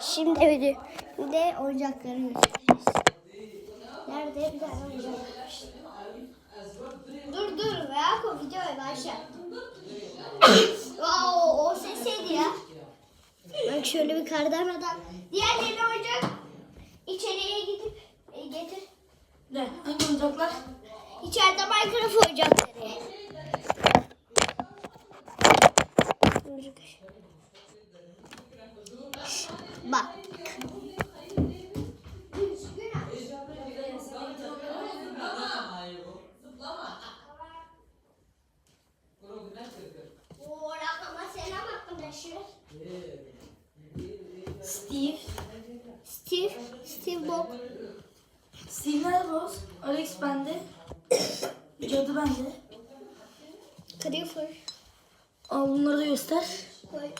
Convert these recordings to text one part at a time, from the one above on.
Şimdi bir de oyuncakları göstereceğiz. Nerede bir tane. Dur dur Yakup videoya başla. wow, o ses neydi ya? Bak şöyle bir kardan adam. Diğerlerine oyuncak Bak. Steve. Steve, Steve Bob. Steve Boz? Alex bende. Cadı bende. Creeper. Al bunları da göster. Koy.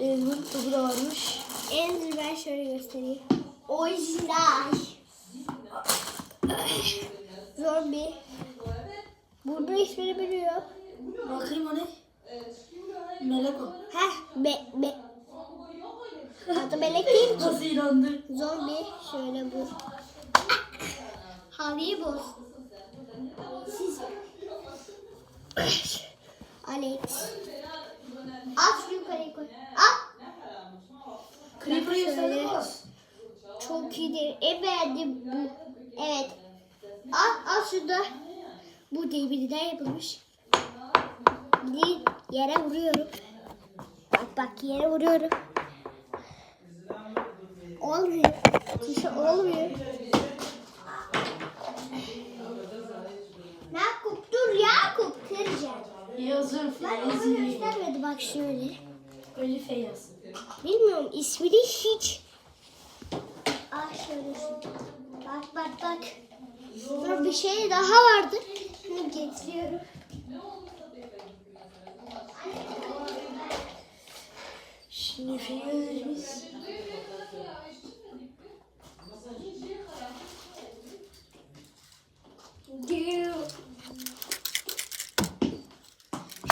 Bu, bu da varmış. Ender ben şöyle göstereyim. Orijinal. Zombi. Burada ismini biliyor. Bakayım o ne? Melek o. Heh, be, be. Adı melek değil ki. Nasıl inandı? Zombi şöyle bu. Havayı boz. Siz. Alex. At. Creeper'ı Boz. Çok iyidir. Beğendim bu. Evet. Al, al şurada. Bu demirden yapılmış. Bir yere vuruyorum. Bak bak yere vuruyorum. Olmuyor. Tuşa olmuyor. Yakup dur Yakup kıracağım. Yazır Bak onu göstermedi bak şöyle. Öyle Feyyaz. Bilmiyorum ismini hiç. Ah şöyle. Bak bak bak. Dur bir şey daha vardı. Şimdi getiriyorum. Şimdi Feyyaz. Diyor.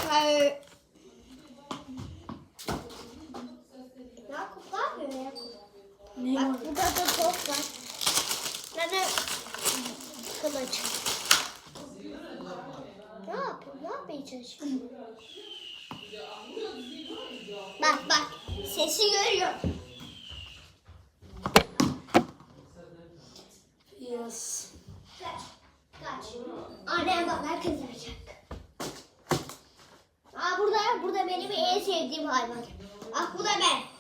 Şöyle. Yakup ne yapıyor Yakup? Ne Bak var? burada da top var. Nerede? Kılıç. Ne yapıyor? Ne yapmaya çalışıyor? Bak bak. Sesi görüyor. Feyyaz. Kaç. Kaç. Annem bana kızacak. Aa burada, burada benim en sevdiğim hayvan. Bak bu da ben.